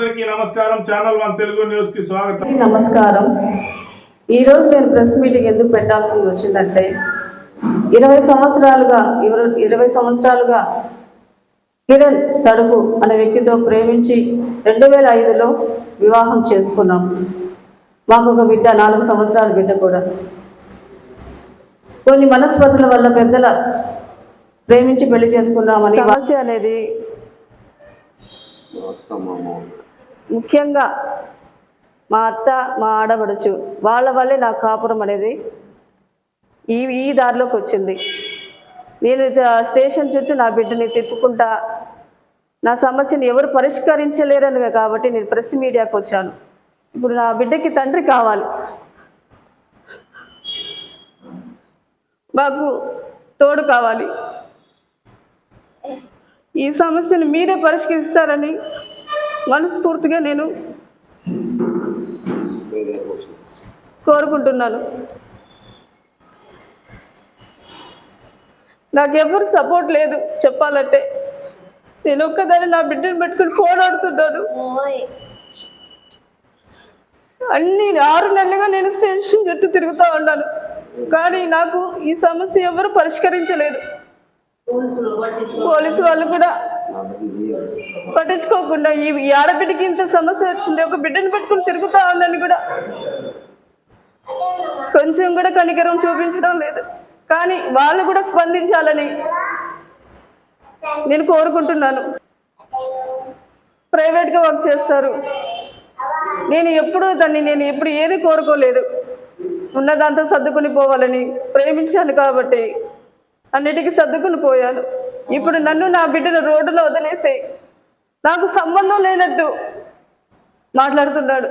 అందరికీ నమస్కారం. Channel one Telugu న్యూస్కి స్వాగతం. నమస్కారం. ఈరోజు నేను ప్రెస్ మీటింగ్ ఎందుకు పెట్టాల్సి వచ్చిందంటే ఇరవై సంవత్సరాలుగా ఇరవై ఇరవై సంవత్సరాలుగా కిరణ్ తడుపు అనే వ్యక్తితో ప్రేమించి రెండు వేల ఐదులో వివాహం చేసుకున్నాం. మాకు ఒక బిడ్డ నాలుగు సంవత్సరాల బిడ్డ కూడా. కొన్ని మనస్పతుల వల్ల పెద్దల ప్రేమించి పెళ్ళి చేసుకున్నామని సమస్య అనేది ముఖ్యంగా మా అత్త మా ఆడబడుచు వాళ్ళ వల్లే నా కాపురం అనేది ఈ ఈ దారిలోకి వచ్చింది. నేను స్టేషన్ చుట్టూ నా బిడ్డని తిప్పుకుంటా నా సమస్యని ఎవరు పరిష్కరించలేరని కాబట్టి నేను ప్రెస్ మీడియాకు వచ్చాను. ఇప్పుడు నా బిడ్డకి తండ్రి కావాలి. మాకు తోడు కావాలి. ఈ సమస్యను మీరే పరిష్కరిస్తారని మనస్ఫూర్తిగా నేను కోరుకుంటున్నాను. నాకు ఎవరు సపోర్ట్ లేదు చెప్పాలంటే. నేను ఒక్కదాన్ని నా బిడ్డను పెట్టుకుని పోరాడుతున్నాను. అన్ని ఆరు నెలలుగా నేను స్టేషన్ చుట్టూ తిరుగుతూ ఉన్నాను. కానీ నాకు ఈ సమస్య ఎవరు పరిష్కరించలేదు. పోలీసు వాళ్ళు కూడా పట్టించుకోకుండా ఈ ఆడబిడ్డకి ఇంత సమస్య వచ్చింది ఒక బిడ్డను పెట్టుకుని తిరుగుతా ఉందని కూడా కొంచెం కూడా కనికరం చూపించడం లేదు. కానీ వాళ్ళు కూడా స్పందించాలని నేను కోరుకుంటున్నాను. ప్రైవేట్గా వర్క్ చేస్తారు. నేను ఎప్పుడూ దాన్ని నేను ఎప్పుడు ఏది కోరుకోలేదు. ఉన్నదంతా సర్దుకుని పోవాలని ప్రేమించాను కాబట్టి అన్నిటికీ సర్దుకుని పోయాను. ఇప్పుడు నన్ను నా బిడ్డను రోడ్డులో వదిలేసి నాకు సంబంధం లేనట్టు మాట్లాడుతున్నాడు.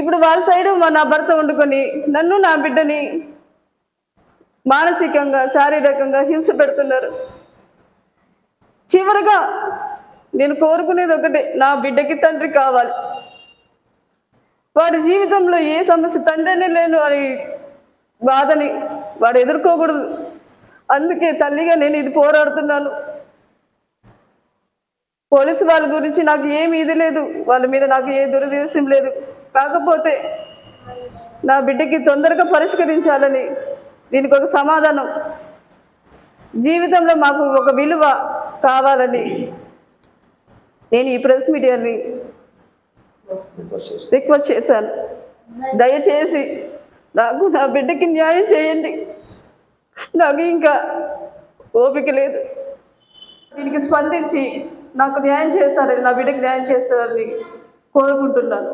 ఇప్పుడు వాళ్ళ సైడ్ మా నా భర్త వండుకొని నన్ను నా బిడ్డని మానసికంగా శారీరకంగా హింస పెడుతున్నారు. చివరిగా నేను కోరుకునేది ఒకటే నా బిడ్డకి తండ్రి కావాలి. వాడి జీవితంలో ఏ సమస్య తండ్రిని లేను అని బాధని వాడు ఎదుర్కోకూడదు. అందుకే తల్లిగా నేను ఇది పోరాడుతున్నాను. పోలీసు వాళ్ళ గురించి నాకు ఏమి ఇది లేదు. వాళ్ళ మీద నాకు ఏ దురదేశం లేదు. కాకపోతే నా బిడ్డకి తొందరగా పరిష్కరించాలని దీనికి ఒక సమాధానం. జీవితంలో మాకు ఒక విలువ కావాలని నేను ఈ ప్రెస్ మీడియాని రిక్వెస్ట్ చేశాను. దయచేసి నాకు నా బిడ్డకి న్యాయం చేయండి. నాకు ఇంకా ఓపిక లేదు. దీనికి స్పందించి నాకు న్యాయం చేస్తారని నా బిడ్డకి న్యాయం చేస్తారని కోరుకుంటున్నాను.